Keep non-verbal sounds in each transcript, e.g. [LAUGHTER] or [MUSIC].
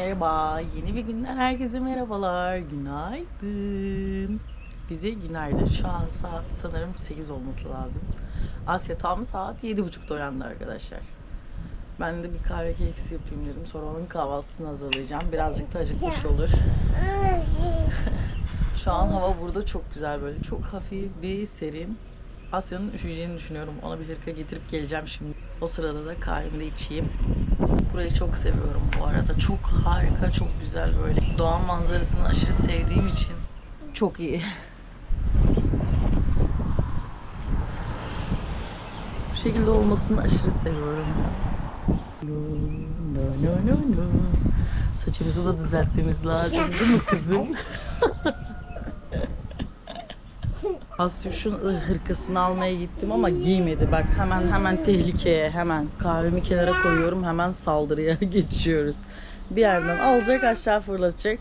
merhaba. Yeni bir günden herkese merhabalar. Günaydın. Bize günaydın. Şu an saat sanırım 8 olması lazım. Asya tam saat 7.30'da uyandı arkadaşlar. Ben de bir kahve keyfisi yapayım dedim. Sonra onun kahvaltısını hazırlayacağım. Birazcık da acıkmış olur. Şu an hava burada çok güzel böyle. Çok hafif bir serin. Asya'nın üşüyeceğini düşünüyorum. Ona bir hırka getirip geleceğim şimdi. O sırada da kahvemi de içeyim. Burayı çok seviyorum bu arada. Çok harika, çok güzel böyle. Doğan manzarasını aşırı sevdiğim için çok iyi. Bu şekilde olmasını aşırı seviyorum. Saçımızı da düzeltmemiz lazım değil mi kızım? [LAUGHS] Asyuş'un hırkasını almaya gittim ama giymedi. Bak hemen hemen tehlikeye hemen kahvemi kenara koyuyorum hemen saldırıya [LAUGHS] geçiyoruz. Bir yerden alacak aşağı fırlatacak.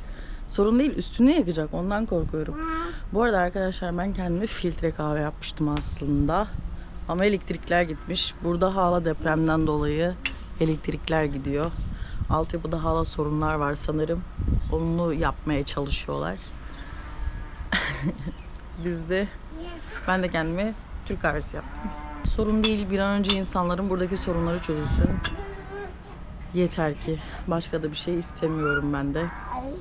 Sorun değil üstüne yakacak ondan korkuyorum. Bu arada arkadaşlar ben kendime filtre kahve yapmıştım aslında. Ama elektrikler gitmiş. Burada hala depremden dolayı elektrikler gidiyor. Altyapıda hala sorunlar var sanırım. Onu yapmaya çalışıyorlar. [LAUGHS] Biz de ben de kendime Türk kahvesi yaptım. Sorun değil bir an önce insanların buradaki sorunları çözülsün. Yeter ki. Başka da bir şey istemiyorum ben de.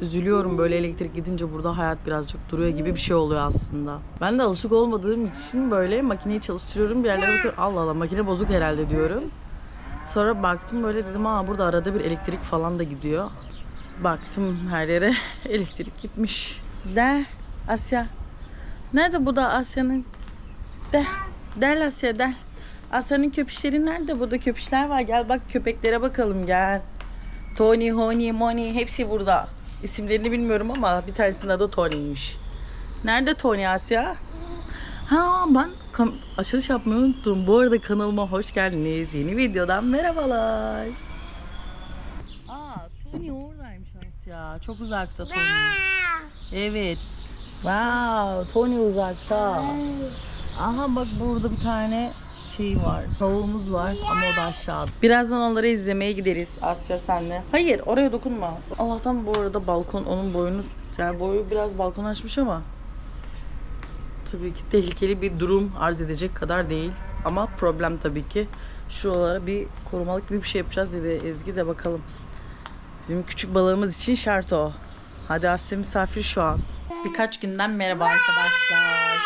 Üzülüyorum böyle elektrik gidince burada hayat birazcık duruyor gibi bir şey oluyor aslında. Ben de alışık olmadığım için böyle makineyi çalıştırıyorum. Bir yerlere bakıyorum Allah Allah makine bozuk herhalde diyorum. Sonra baktım böyle dedim aa burada arada bir elektrik falan da gidiyor. Baktım her yere [LAUGHS] elektrik gitmiş. De Asya. Nerede bu da Asya'nın? De. Del Asya del. Asya'nın köpüşleri nerede? Burada köpüşler var. Gel bak köpeklere bakalım gel. Tony, Honey, Moni hepsi burada. İsimlerini bilmiyorum ama bir tanesinin adı Tony'ymiş. Nerede Tony Asya? Ha ben açılış yapmayı unuttum. Bu arada kanalıma hoş geldiniz. Yeni videodan merhabalar. Aa Tony oradaymış Asya. Çok uzakta Tony. Evet. Wow, Tony uzakta. Aha bak burada bir tane şey var. Tavuğumuz var ama o da aşağıda. Birazdan onları izlemeye gideriz Asya senle. Hayır oraya dokunma. Allah'tan bu arada balkon onun boyunu yani boyu biraz balkon açmış ama tabii ki tehlikeli bir durum arz edecek kadar değil. Ama problem tabii ki. Şuralara bir korumalık bir şey yapacağız dedi Ezgi de bakalım. Bizim küçük balığımız için şart o. Hadi Asya misafir şu an. Birkaç günden merhaba arkadaşlar.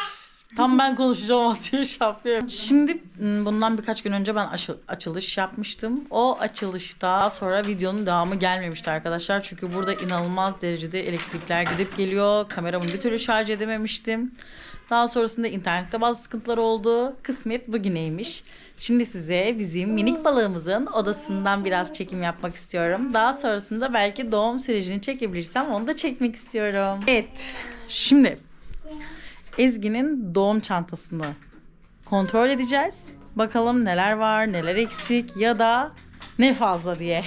Tam ben konuşacağım Asya şaplıyorum. Şimdi m, bundan birkaç gün önce ben açı- açılış yapmıştım. O açılışta sonra videonun devamı gelmemişti arkadaşlar. Çünkü burada inanılmaz derecede elektrikler gidip geliyor. Kameramı bir türlü şarj edememiştim. Daha sonrasında internette bazı sıkıntılar oldu. Kısmet bugüneymiş. Şimdi size bizim minik balığımızın odasından biraz çekim yapmak istiyorum. Daha sonrasında belki doğum sürecini çekebilirsem onu da çekmek istiyorum. Evet. Şimdi Ezgi'nin doğum çantasını kontrol edeceğiz. Bakalım neler var, neler eksik ya da ne fazla diye.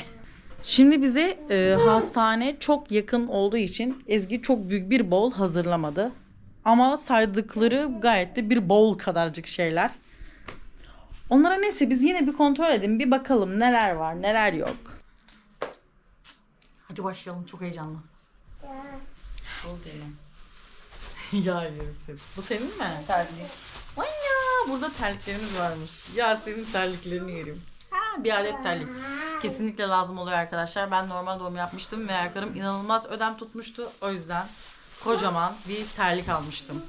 Şimdi bize e, hastane çok yakın olduğu için Ezgi çok büyük bir bowl hazırlamadı. Ama saydıkları gayet de bir bowl kadarcık şeyler. Onlara neyse biz yine bir kontrol edelim. Bir bakalım neler var neler yok. Hadi başlayalım çok heyecanlı. Ol diyelim. ya yiyorum [LAUGHS] seni. Bu senin mi? Terlik. Vay ya burada terliklerimiz varmış. Ya senin terliklerini yerim. Ha, bir adet terlik. Kesinlikle lazım oluyor arkadaşlar. Ben normal doğum yapmıştım ve ayaklarım inanılmaz ödem tutmuştu. O yüzden kocaman bir terlik almıştım.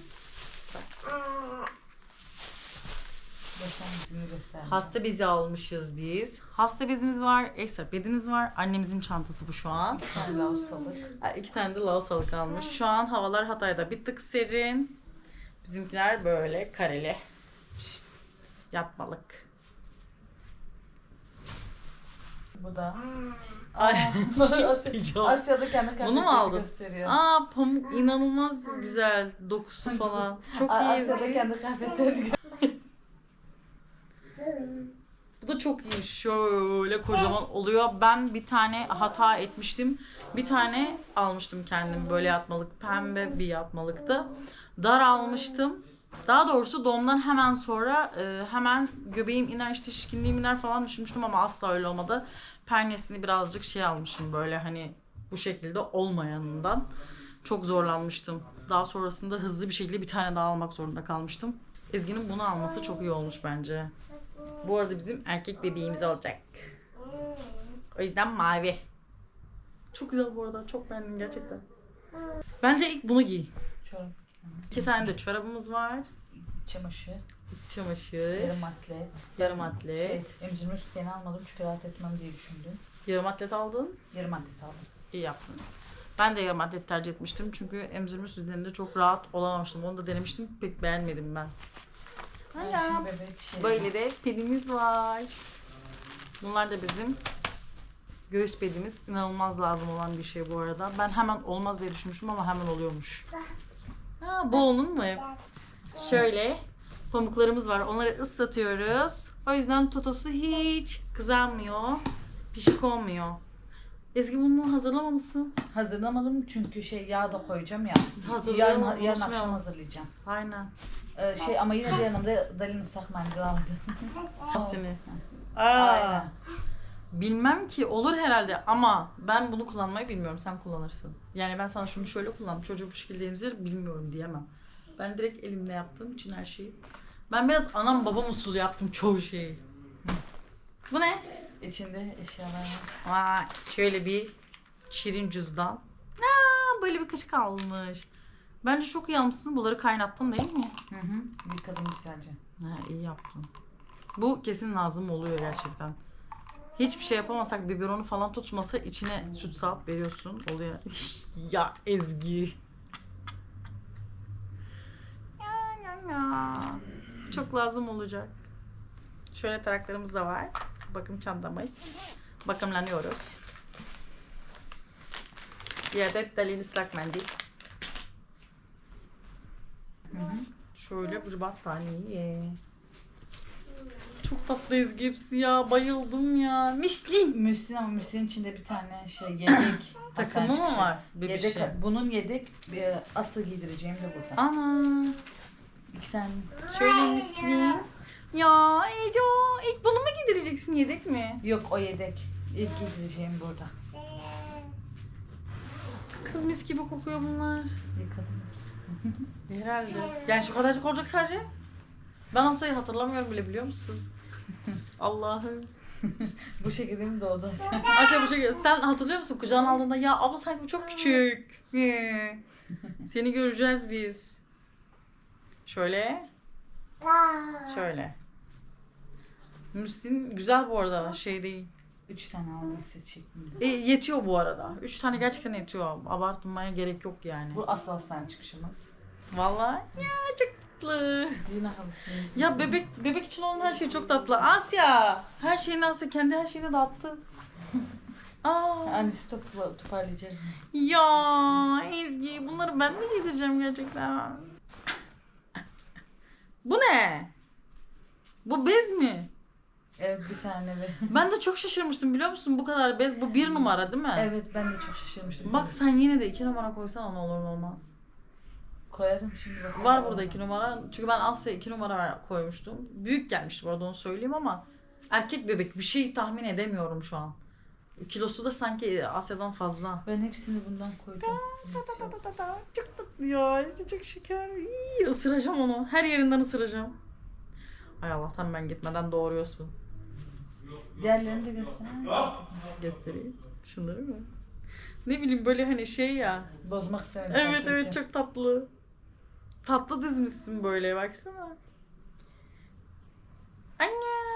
Hasta bezi almışız biz. Hasta bezimiz var, ekstra bedimiz var. Annemizin çantası bu şu an. Ha, İki tane de lausalık almış. Şu an havalar Hatay'da bir tık serin. Bizimkiler böyle kareli. Pişt, yatmalık. Bu da. Ay. [LAUGHS] Asya. [LAUGHS] Asya'da kendi Bunu mu aldın? gösteriyor. Aa pamuk inanılmaz [LAUGHS] güzel. Dokusu falan. Çok iyi. Asya'da kendi kıyafetlerini Bu da çok iyi. Şöyle kocaman oluyor. Ben bir tane hata etmiştim. Bir tane almıştım kendim böyle yatmalık. Pembe bir yatmalıktı. Dar almıştım. Daha doğrusu doğumdan hemen sonra e, hemen göbeğim iner işte şişkinliğim iner falan düşünmüştüm ama asla öyle olmadı. Pernesini birazcık şey almışım böyle hani Bu şekilde olmayanından çok zorlanmıştım. Daha sonrasında hızlı bir şekilde bir tane daha almak zorunda kalmıştım. Ezgi'nin bunu alması çok iyi olmuş bence. Bu arada bizim erkek bebeğimiz olacak. O yüzden mavi. Çok güzel bu arada. Çok beğendim gerçekten. Bence ilk bunu giy. Çorap, İki tane de çorabımız var. çamaşır, Çamaşır. yarım atlet. Yarım atlet. Şey, emzirme sütyeni almadım çünkü rahat etmem diye düşündüm. Yarım atlet aldın. Yarım atlet aldım. İyi yaptın. Ben de yarım atlet tercih etmiştim. Çünkü emzirme sütlerinde çok rahat olamamıştım. Onu da denemiştim. Pek beğenmedim ben. Hala. şey. Böyle de pedimiz var. Bunlar da bizim göğüs pedimiz. İnanılmaz lazım olan bir şey bu arada. Ben hemen olmaz diye düşünmüştüm ama hemen oluyormuş. Ha, bu onun mu? Şöyle pamuklarımız var. Onları ıslatıyoruz. O yüzden totosu hiç kızarmıyor. Pişik olmuyor. Ezgi bunu hazırlamamışsın. Hazırlamadım çünkü şey yağ da koyacağım ya. Hazırlayalım, Yarın, yarın unutmayalım. akşam hazırlayacağım. Aynen. Ee, şey ama yine de yanımda dalin ıslak mendil aldım. Seni. [LAUGHS] Aynen. Aa, bilmem ki olur herhalde ama ben bunu kullanmayı bilmiyorum. Sen kullanırsın. Yani ben sana şunu şöyle kullan. Çocuğu bu şekilde emzir bilmiyorum diyemem. Ben direkt elimle yaptığım için her şeyi. Ben biraz anam babam usulü yaptım çoğu şeyi. Bu ne? İçinde eşyalar var. Vay, şöyle bir şirin cüzdan. Aa, böyle bir kaşık almış. Bence çok iyi almışsın. Bunları kaynattın değil mi? Hı hı. Yıkadım güzelce. Ha, iyi yaptın. Bu kesin lazım oluyor gerçekten. Hiçbir şey yapamasak biberonu falan tutmasa içine süt sağıp veriyorsun. Oluyor. [LAUGHS] ya Ezgi. Ya. Çok lazım olacak. Şöyle taraklarımız da var. Bakım çantamız. Bakımlanıyoruz. Bir adet dalin ıslak mendil. Hı hı. Şöyle bir battaniye. Çok tatlı Ezgi hepsi ya. Bayıldım ya. Mişli. Müslin ama Müslin içinde bir tane şey yedek. [COUGHS] Takımı mı var? Bebişi. Yedek, bunun yedek bir asıl giydireceğim de burada. Ana. İki tane. Şöyle misli. Ya Eco ilk bunu mu giydireceksin yedek mi? Yok o yedek. İlk giydireceğim burada. Kız mis gibi kokuyor bunlar. Yıkadım. [LAUGHS] Herhalde. Yani şu kadarcık olacak sadece. Ben Asya'yı hatırlamıyorum bile biliyor musun? [LAUGHS] Allah'ım. [LAUGHS] Bu şekilde mi doğdu? Asya bu şekilde. Sen hatırlıyor musun? Kucağına aldığında ya abla sanki bu çok küçük. Seni göreceğiz biz. Şöyle. Şöyle. Müslin güzel bu arada şey değil. Üç tane aldım şeklinde. E, yetiyor bu arada. Üç tane gerçekten yetiyor. Abartmaya gerek yok yani. Bu asıl aslan çıkışımız. Vallahi ya çok tatlı. Yine. Ya bebek bebek için olan her şey çok tatlı. Asya. Her şeyini Asya kendi her şeyini dağıttı. [LAUGHS] Aa. Annesi topla, toparlayacak. Ya Ezgi bunları ben mi giydireceğim gerçekten? Bu ne? Bu bez mi? Evet bir tane ve. [LAUGHS] Ben de çok şaşırmıştım biliyor musun? Bu kadar bez. Bu bir numara değil mi? evet ben de çok şaşırmıştım. Bak sen yine de iki numara koysana ne olur ne olmaz. Koyarım şimdi bak. Var burada iki numara. Çünkü ben Asya'ya iki numara koymuştum. Büyük gelmişti bu arada onu söyleyeyim ama erkek bebek bir şey tahmin edemiyorum şu an. Kilosu da sanki Asya'dan fazla. Ben hepsini bundan koydum. Çok tatlı ya. Ezgi çok şeker. İyi, ısıracağım onu. Her yerinden ısıracağım. Ay Allah'tan ben gitmeden doğuruyorsun. Diğerlerini de göster. Göstereyim. Şunları mı? Ne bileyim böyle hani şey ya. Bozmak istemedim. Evet evet çok tatlı. Tatlı dizmişsin böyle baksana. Anne.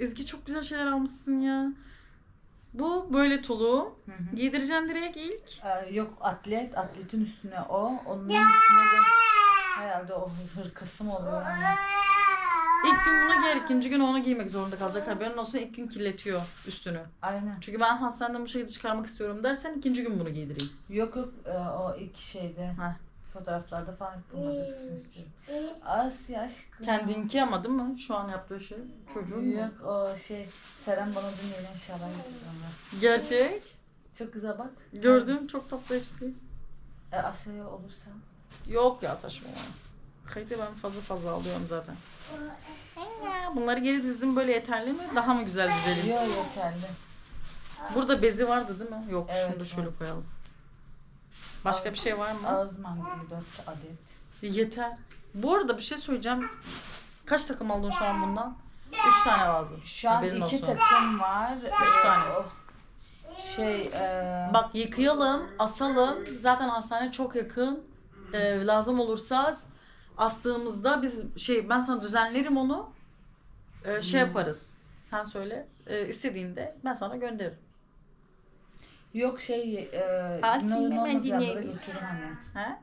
Ezgi çok güzel şeyler almışsın ya. Bu böyle tulum. Hı hı. Giydireceksin direkt ilk. Ee, yok atlet, atletin üstüne o. Onun üstüne de herhalde o hırkası mı oluyor? Hani. İlk gün bunu giyer, ikinci gün onu giymek zorunda kalacak. Haberin olsun ilk gün kirletiyor üstünü. Aynen. Çünkü ben hastaneden bu şekilde çıkarmak istiyorum dersen ikinci gün bunu giydireyim. Yok yok e, o ilk şeyde Heh. Fotoğraflarda falan hep bunlar gözüksün istiyorum. Asya aşkım. Kendinki ama değil mi? Şu an yaptığı şey. Çocuğun mu? Yok o şey Seren bana dün yeni eşyalar getirdi onlar. Gerçek. Çok güzel bak. Gördüm çok tatlı hepsi. E, Asya'ya olursa. Yok ya saçmalama. Kayıtı ben fazla fazla alıyorum zaten. Bunları geri dizdim böyle yeterli mi? Daha mı güzel dizelim? Yok yeterli. Burada bezi vardı değil mi? Yok Evet, şunu da şöyle koyalım. Başka bir şey var mı? Ağız mantili 4 adet. Yeter. Bu arada bir şey söyleyeceğim. Kaç takım aldın şu an bundan? Üç tane lazım. Şu an Haberin iki olsun. takım var. Üç tane. Şey e, Bak yıkayalım, asalım. Zaten hastane çok yakın. Ee, lazım olursa astığımızda biz şey ben sana düzenlerim onu. Ee, şey yaparız. Sen söyle. Ee, istediğinde ben sana gönderirim. Yok şey e, yerlere dinleyebiliriz. götürürüm hani. He?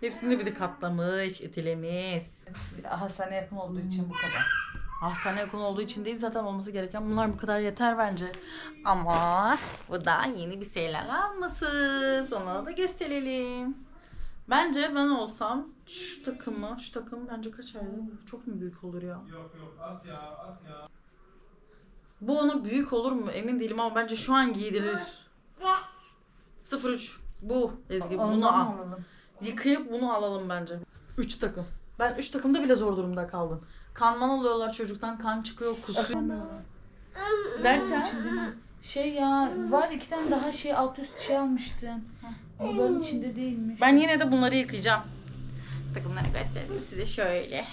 Hepsini bir de katlamış, ütülemiş. Hastane yakın olduğu için bu kadar. Hastane yakın olduğu için değil zaten olması gereken bunlar bu kadar yeter bence. Ama bu da yeni bir şeyler almışız. Ona da gösterelim. Bence ben olsam şu takımı, şu takım bence kaç aydı? Çok mu büyük olur ya? Yok yok Asya Asya. Bu ona büyük olur mu emin değilim ama bence şu an giydirir. 03 bu Ezgi bunu Ondan al. alalım. Yıkayıp bunu alalım bence. 3 takım. Ben 3 takımda bile zor durumda kaldım. Kanman alıyorlar çocuktan kan çıkıyor kusuyor. Derken Şey ya var iki tane daha şey alt üst şey almıştım. Bunların içinde değilmiş. ben yine de bunları yıkayacağım. Takımları göstereyim size şöyle.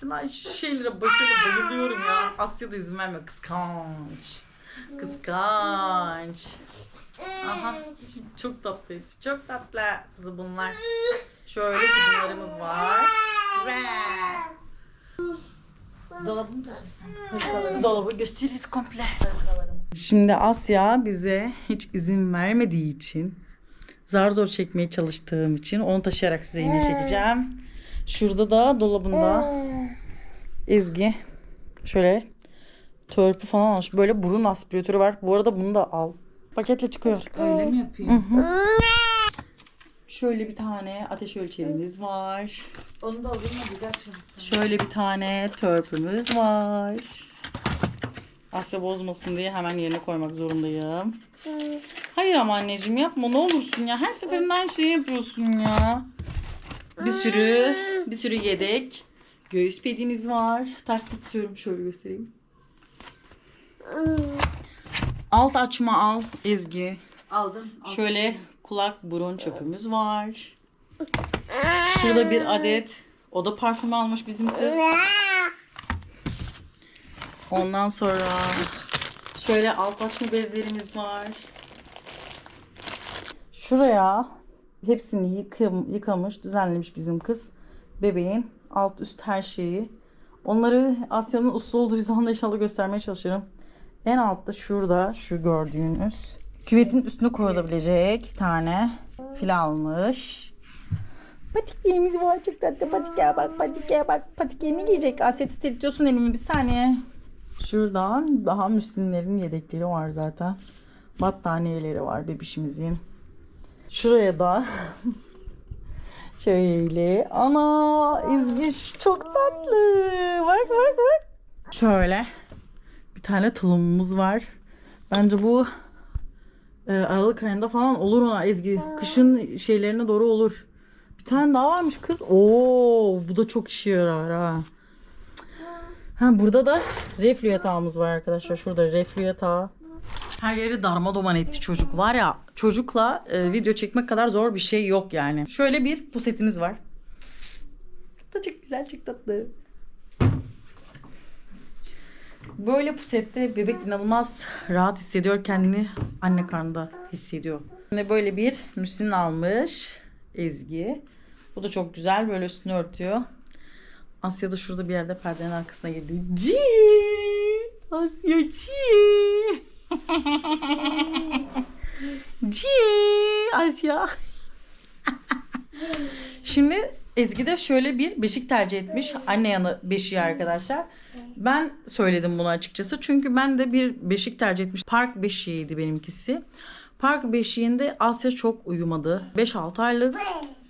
Şu şeylere başarılı bayılıyorum ya. Asya da izin vermiyor. Kıskanç. Kıskanç. Aha. Çok tatlı hepsi. Çok tatlı kızı bunlar. Şöyle bunlarımız var. Ve. Dolabı gösteririz komple. Şimdi Asya bize hiç izin vermediği için zar zor çekmeye çalıştığım için onu taşıyarak size yine çekeceğim. Şurada da dolabında Ezgi şöyle törpü falan almış. Böyle burun aspiratörü var. Bu arada bunu da al. Paketle çıkıyor. Öyle mi yapıyor? Şöyle bir tane ateş ölçerimiz var. Onu da alayım mı? Bir dakika. Şöyle bir tane törpümüz var. Asya bozmasın diye hemen yerine koymak zorundayım. Hayır ama anneciğim yapma ne olursun ya. Her seferinde aynı şeyi yapıyorsun ya. Bir sürü bir sürü yedek göğüs pediniz var. Ters mi tutuyorum şöyle göstereyim. Alt açma al Ezgi. Aldım. aldım. Şöyle kulak burun çöpümüz var. Şurada bir adet o da parfüm almış bizim kız. Ondan sonra şöyle alt açma bezlerimiz var. Şuraya hepsini yıkam, yıkamış, düzenlemiş bizim kız. Bebeğin alt üst her şeyi. Onları Asya'nın uslu olduğu hizanda inşallah göstermeye çalışırım. En altta şurada şu gördüğünüz küvetin üstüne koyulabilecek tane fil almış. Patikliğimiz var çok tatlı. Patike bak patike bak. Patikeyi giyecek? Asya titretiyorsun elimi bir saniye. Şuradan daha müslimlerin yedekleri var zaten. Battaniyeleri var bebişimizin. Şuraya da [LAUGHS] şöyle. Ana İzgi çok tatlı. Bak bak bak. Şöyle bir tane tulumumuz var. Bence bu e, Aralık ayında falan olur ona Ezgi. Kışın şeylerine doğru olur. Bir tane daha varmış kız. Oo, bu da çok işe yarar ha. Ha burada da reflü yatağımız var arkadaşlar. Şurada reflü yatağı. Her yeri darma etti çocuk. Var ya çocukla e, video çekmek kadar zor bir şey yok yani. Şöyle bir pusetimiz var. Da çok güzel, çok tatlı. Böyle pusette bebek inanılmaz rahat hissediyor kendini anne karnında hissediyor. Yine böyle bir müslin almış Ezgi. Bu da çok güzel böyle üstünü örtüyor. Asya da şurada bir yerde perdenin arkasına girdi. Ci! Asya ci! Ci! Asya. Şimdi Ezgi de şöyle bir beşik tercih etmiş. Anne yanı beşiği arkadaşlar. Ben söyledim bunu açıkçası. Çünkü ben de bir beşik tercih etmiş. Park beşiğiydi benimkisi. Park beşiğinde Asya çok uyumadı. 5-6 aylık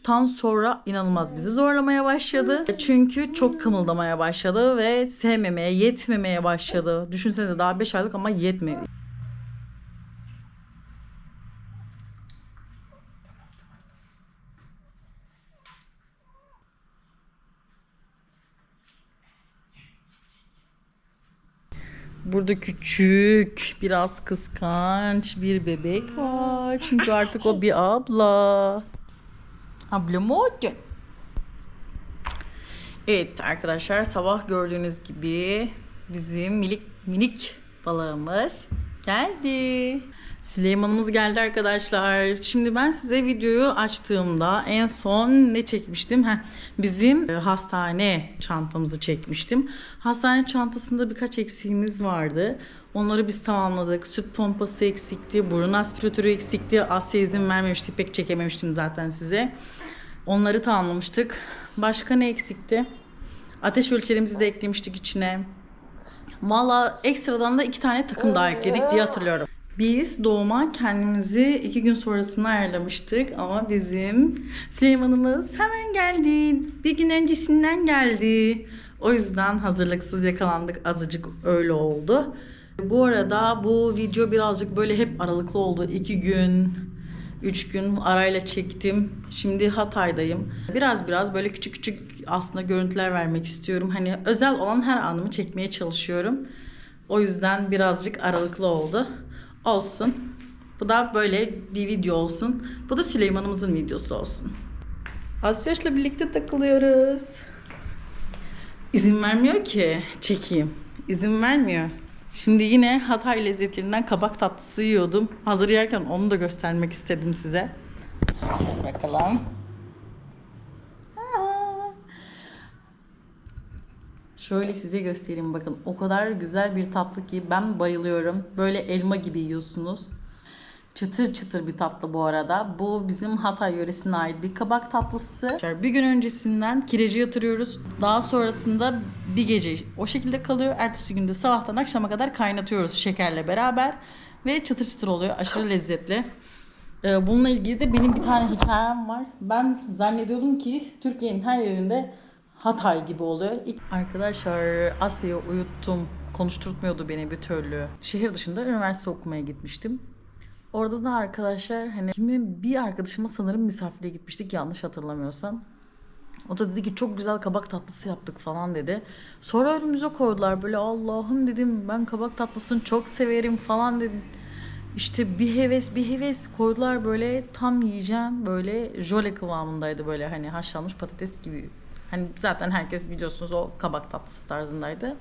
tan sonra inanılmaz bizi zorlamaya başladı. Çünkü çok kımıldamaya başladı ve sevmemeye, yetmemeye başladı. Düşünsene daha 5 aylık ama yetmedi. Burada küçük, biraz kıskanç bir bebek var. Çünkü artık o bir abla. Abla mı oldu? Evet arkadaşlar sabah gördüğünüz gibi bizim minik minik balığımız geldi. Süleyman'ımız geldi arkadaşlar. Şimdi ben size videoyu açtığımda en son ne çekmiştim? Heh, bizim e, hastane çantamızı çekmiştim. Hastane çantasında birkaç eksiğimiz vardı. Onları biz tamamladık. Süt pompası eksikti, burun aspiratörü eksikti. Asya izin vermemişti, pek çekememiştim zaten size. Onları tamamlamıştık. Başka ne eksikti? Ateş ölçerimizi de eklemiştik içine. Valla ekstradan da iki tane takım daha ekledik diye hatırlıyorum. Biz doğuma kendimizi iki gün sonrasına ayarlamıştık ama bizim Süleyman'ımız hemen geldi. Bir gün öncesinden geldi. O yüzden hazırlıksız yakalandık. Azıcık öyle oldu. Bu arada bu video birazcık böyle hep aralıklı oldu. İki gün, üç gün arayla çektim. Şimdi Hatay'dayım. Biraz biraz böyle küçük küçük aslında görüntüler vermek istiyorum. Hani özel olan her anımı çekmeye çalışıyorum. O yüzden birazcık aralıklı oldu. Olsun. Bu da böyle bir video olsun. Bu da Süleyman'ımızın videosu olsun. Asyaş'la birlikte takılıyoruz. İzin vermiyor ki çekeyim. İzin vermiyor. Şimdi yine Hatay lezzetlerinden kabak tatlısı yiyordum. Hazır yerken onu da göstermek istedim size. Bakalım. Şöyle size göstereyim bakın. O kadar güzel bir tatlı ki ben bayılıyorum. Böyle elma gibi yiyorsunuz. Çıtır çıtır bir tatlı bu arada. Bu bizim Hatay yöresine ait bir kabak tatlısı. Bir gün öncesinden kireci yatırıyoruz. Daha sonrasında bir gece o şekilde kalıyor. Ertesi günde sabahtan akşama kadar kaynatıyoruz şekerle beraber. Ve çıtır çıtır oluyor. Aşırı lezzetli. Ee, Bununla ilgili de benim bir tane hikayem var. Ben zannediyordum ki Türkiye'nin her yerinde Hatay gibi oluyor. İlk- Arkadaşlar Asya'yı uyuttum. Konuşturtmuyordu beni bir türlü. Şehir dışında üniversite okumaya gitmiştim. Orada da arkadaşlar hani kimin bir arkadaşıma sanırım misafirliğe gitmiştik yanlış hatırlamıyorsam. O da dedi ki çok güzel kabak tatlısı yaptık falan dedi. Sonra önümüze koydular böyle Allah'ım dedim ben kabak tatlısını çok severim falan dedim. İşte bir heves bir heves koydular böyle tam yiyeceğim böyle jöle kıvamındaydı böyle hani haşlanmış patates gibi. Hani zaten herkes biliyorsunuz o kabak tatlısı tarzındaydı.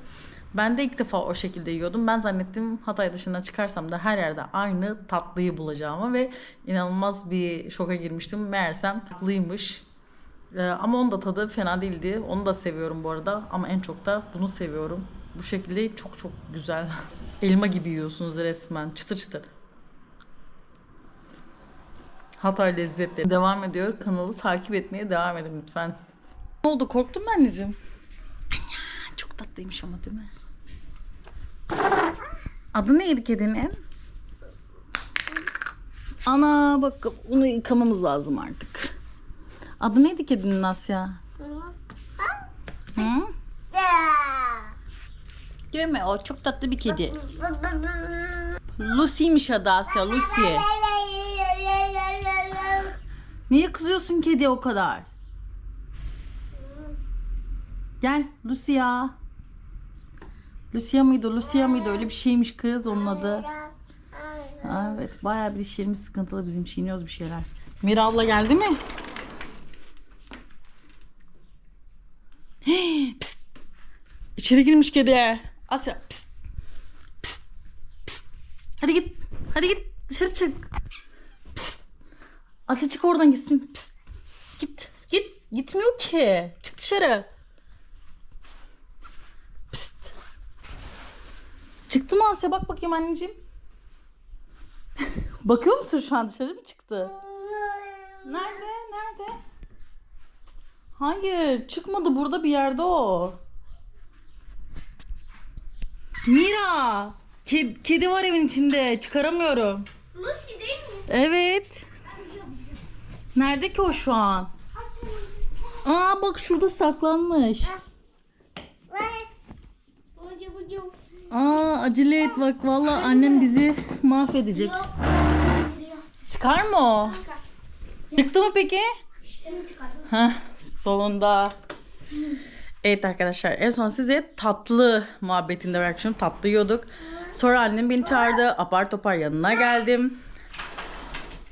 Ben de ilk defa o şekilde yiyordum. Ben zannettim Hatay dışına çıkarsam da her yerde aynı tatlıyı bulacağımı ve inanılmaz bir şoka girmiştim. Meğersem tatlıymış. Ee, ama onun da tadı fena değildi. Onu da seviyorum bu arada ama en çok da bunu seviyorum. Bu şekilde çok çok güzel. [LAUGHS] Elma gibi yiyorsunuz resmen. Çıtır çıtır. Hatay lezzetleri devam ediyor. Kanalı takip etmeye devam edin lütfen. Ne oldu? Korktun mu anneciğim? Anya, çok tatlıymış ama değil mi? Adı neydi kedinin? Ana bak onu yıkamamız lazım artık. Adı neydi kedinin Asya? Hı? Görme o çok tatlı bir kedi. Lucy'miş adı Asya Lucy. [LAUGHS] Niye kızıyorsun kediye o kadar? Gel Lucia. Lucia mıydı? Lucia mıydı? Öyle bir şeymiş kız onun adı. Evet bayağı bir dişlerimiz sıkıntılı bizim çiğniyoruz bir şeyler. Mira abla geldi mi? pist. İçeri girmiş kedi. Asya pist. Pist. Pist. Hadi git. Hadi git. Dışarı çık. Pist. Asya çık oradan gitsin. Pist. Git. Git. Gitmiyor ki. Çık dışarı. Pist. Çıktı mı Asya? Bak bakayım anneciğim. [LAUGHS] Bakıyor musun şu an dışarı mı çıktı? Nerede? Nerede? Hayır, çıkmadı burada bir yerde o. Mira, ke- kedi var evin içinde. Çıkaramıyorum. Lucy değil mi? Evet. Nerede ki o şu an? Aa bak şurada saklanmış. Aa acele et bak vallahi annem bizi mahvedecek. Çıkar mı o? Çıktı mı peki? Heh, sonunda. Evet arkadaşlar en son size tatlı muhabbetinde bırakmışım. Tatlı yiyorduk. Sonra annem beni çağırdı. Apar topar yanına geldim.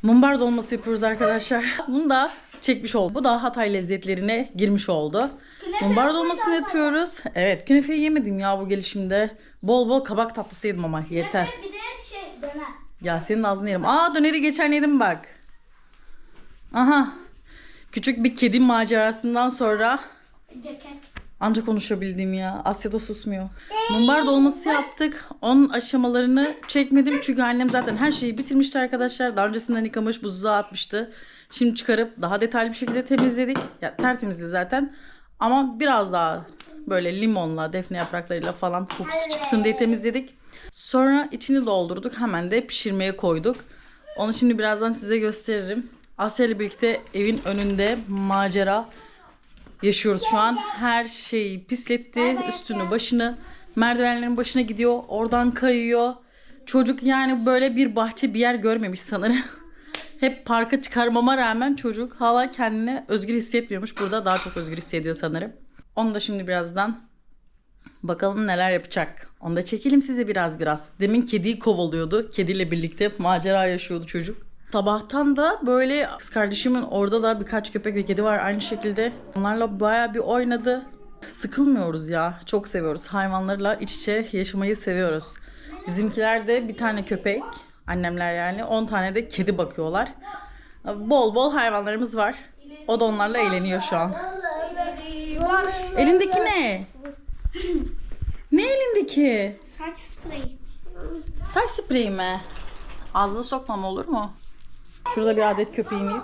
Mumbar dolması yapıyoruz arkadaşlar. Bunu da çekmiş oldu. Bu da Hatay lezzetlerine girmiş oldu. Mumbar dolmasını yapıyoruz. Evet künefeyi yemedim ya bu gelişimde. Bol bol kabak tatlısı yedim ama yeter. Bir de şey döner. Ya senin ağzını yerim. Aa döneri geçen yedim bak. Aha. Küçük bir kedi macerasından sonra Ceket. ancak konuşabildim ya. Asya'da susmuyor. Mumbar dolması yaptık. Onun aşamalarını çekmedim. Çünkü annem zaten her şeyi bitirmişti arkadaşlar. Daha öncesinden yıkamış, buzluğa atmıştı. Şimdi çıkarıp daha detaylı bir şekilde temizledik. Ya tertemizdi zaten. Ama biraz daha böyle limonla, defne yapraklarıyla falan kokusu çıksın diye temizledik. Sonra içini doldurduk. Hemen de pişirmeye koyduk. Onu şimdi birazdan size gösteririm. Asya ile birlikte evin önünde macera yaşıyoruz şu an. Her şeyi pisletti. Üstünü başını. Merdivenlerin başına gidiyor. Oradan kayıyor. Çocuk yani böyle bir bahçe bir yer görmemiş sanırım. [LAUGHS] Hep parka çıkarmama rağmen çocuk hala kendini özgür hissetmiyormuş. Burada daha çok özgür hissediyor sanırım. Onu da şimdi birazdan bakalım neler yapacak. Onu da çekelim size biraz biraz. Demin kediyi kovalıyordu. Kediyle birlikte macera yaşıyordu çocuk. Sabahtan da böyle kız kardeşimin orada da birkaç köpek ve kedi var aynı şekilde. Onlarla baya bir oynadı. Sıkılmıyoruz ya. Çok seviyoruz. Hayvanlarla iç içe yaşamayı seviyoruz. Bizimkiler de bir tane köpek. Annemler yani 10 tane de kedi bakıyorlar. Bol bol hayvanlarımız var. O da onlarla eğleniyor şu an. Elindeki ne? Ne elindeki? Saç spreyi. Saç spreyi mi? Ağzına sokmam olur mu? Şurada bir adet köpeğimiz.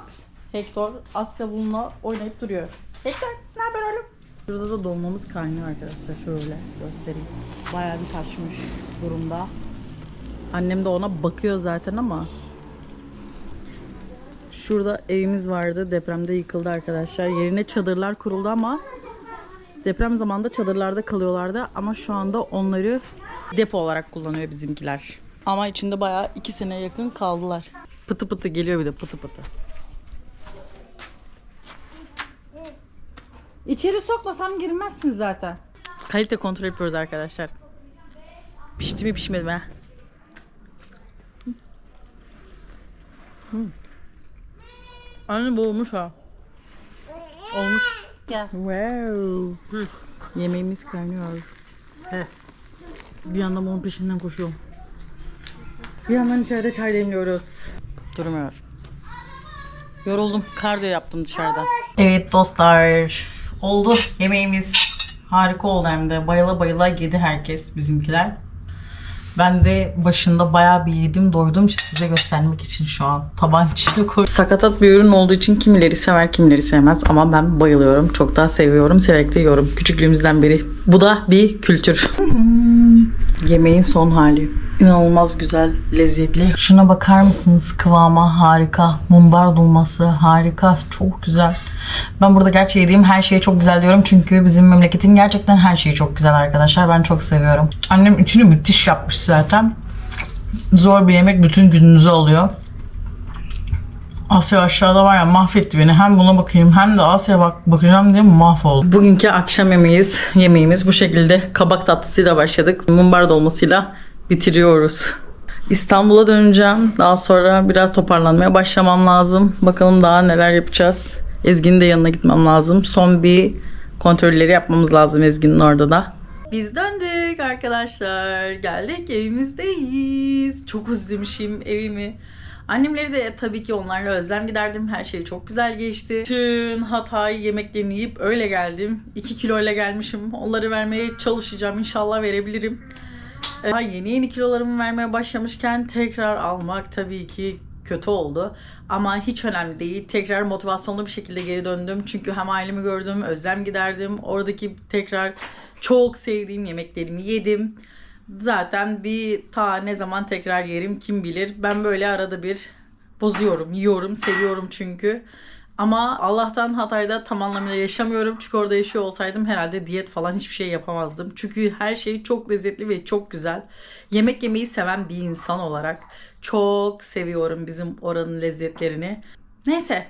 Hector Asya bununla oynayıp duruyor. Hector ne haber oğlum? Şurada da dolmamız kaynıyor arkadaşlar. Şöyle göstereyim. Bayağı bir taşmış durumda. Annem de ona bakıyor zaten ama Şurada evimiz vardı. Depremde yıkıldı arkadaşlar. Yerine çadırlar kuruldu ama deprem zamanında çadırlarda kalıyorlardı ama şu anda onları depo olarak kullanıyor bizimkiler. Ama içinde bayağı iki sene yakın kaldılar. Pıtı pıtı geliyor bir de pıtı pıtı. İçeri sokmasam girmezsin zaten. Kalite kontrol yapıyoruz arkadaşlar. Pişti mi pişmedi mi? Hı. Anne bu olmuş ha. Olmuş. Gel. Wow. Yemeğimiz kaynıyor. Bir yandan onun peşinden koşuyorum. Bir yandan içeride çay demliyoruz. Durmuyor. Yoruldum. Kardiyo yaptım dışarıda. Evet dostlar. Oldu yemeğimiz. Harika oldu hem de. Bayıla bayıla yedi herkes bizimkiler. Ben de başında bayağı bir yedim doydum size göstermek için şu an tabağın içine. Sakatat bir ürün olduğu için kimileri sever kimileri sevmez ama ben bayılıyorum. Çok daha seviyorum. Severek de yiyorum. Küçüklüğümüzden beri. Bu da bir kültür. [LAUGHS] Yemeğin son hali. İnanılmaz güzel, lezzetli. Şuna bakar mısınız kıvama harika. Mumbar dolması harika. Çok güzel. Ben burada gerçi yediğim her şeye çok güzel diyorum. Çünkü bizim memleketin gerçekten her şeyi çok güzel arkadaşlar. Ben çok seviyorum. Annem içini müthiş yapmış zaten. Zor bir yemek bütün gününüzü alıyor. Asya aşağıda var ya mahvetti beni. Hem buna bakayım hem de Asya bak bakacağım diye mahvoldum. Bugünkü akşam yemeğiz, yemeğimiz bu şekilde kabak tatlısıyla başladık. Mumbar dolmasıyla bitiriyoruz. İstanbul'a döneceğim. Daha sonra biraz toparlanmaya başlamam lazım. Bakalım daha neler yapacağız. Ezgi'nin de yanına gitmem lazım. Son bir kontrolleri yapmamız lazım Ezgi'nin orada da. Biz döndük arkadaşlar. Geldik evimizdeyiz. Çok özlemişim evimi. Annemleri de tabii ki onlarla özlem giderdim. Her şey çok güzel geçti. Tüm Hatay yemeklerini yiyip öyle geldim. 2 kiloyla gelmişim. Onları vermeye çalışacağım. İnşallah verebilirim. Daha yeni yeni kilolarımı vermeye başlamışken tekrar almak tabii ki kötü oldu. Ama hiç önemli değil. Tekrar motivasyonlu bir şekilde geri döndüm. Çünkü hem ailemi gördüm, özlem giderdim. Oradaki tekrar çok sevdiğim yemeklerimi yedim. Zaten bir ta ne zaman tekrar yerim kim bilir. Ben böyle arada bir bozuyorum, yiyorum, seviyorum çünkü. Ama Allah'tan Hatay'da tam anlamıyla yaşamıyorum. Çünkü orada yaşıyor olsaydım herhalde diyet falan hiçbir şey yapamazdım. Çünkü her şey çok lezzetli ve çok güzel. Yemek yemeyi seven bir insan olarak çok seviyorum bizim oranın lezzetlerini. Neyse.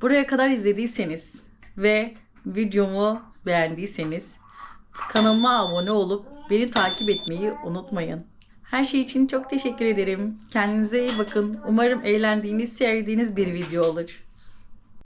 Buraya kadar izlediyseniz ve Videomu beğendiyseniz kanalıma abone olup beni takip etmeyi unutmayın. Her şey için çok teşekkür ederim. Kendinize iyi bakın. Umarım eğlendiğiniz, sevdiğiniz bir video olur.